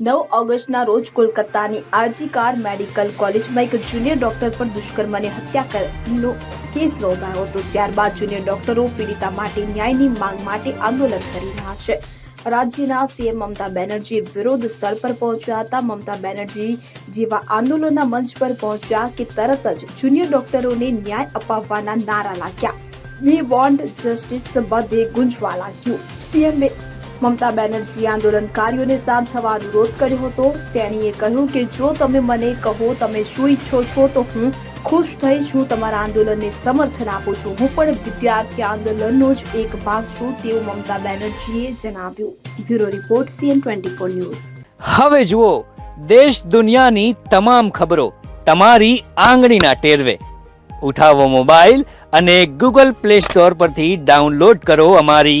નવ ઓગસ્ટના રોજ કોલકાતાની આરજી કાર મેડિકલ કોલેજમાં એક જુનિયર ડોક્ટર પર દુષ્કર્મની હત્યા કરનો કેસ નોંધાયો હતો. ત્યારબાદ જુનિયર ડોક્ટરો પીડિતા માટે ન્યાયની માંગ માટે આંદોલન કરી રહ્યા છે. રાજ્યના સીએમ મમતા બેનર્જી વિરોધ સ્થળ પર પહોંચ્યા હતા. મમતા બેનર્જી જેવા આંદોલનના મંચ પર પહોંચ્યા કે તરત જ જુનિયર ડોક્ટરોને ન્યાય અપાવવાના નારા લાગ્યા. વી વોન્ટ જસ્ટિસ બધે ગુંજવા લાગ્યું. સીએમ મમતા બેનર્જીએ આંદોલનકારીઓને શાંત થવા અનુરોધ કર્યો હતો. તેણીએ કહ્યું કે જો તમે મને કહો તમે શું ઈચ્છો છો તો હું ખુશ થઈશ, હું તમારા આંદોલનને સમર્થન આપું છું. હું પણ વિદ્યાર્થી આંદોલનનો જ એક ભાગ છું, તેવું મમતા બેનર્જીએ જણાવ્યું. Bureau report, CN twenty news. હવે જુઓ, દેશ દુનિયાની તમામ ખબરો તમારી આંગળીના ટેરવે. ઉઠાવો મોબાઈલ અને ગૂગલ પ્લે સ્ટોર પરથી ડાઉનલોડ કરો અમારી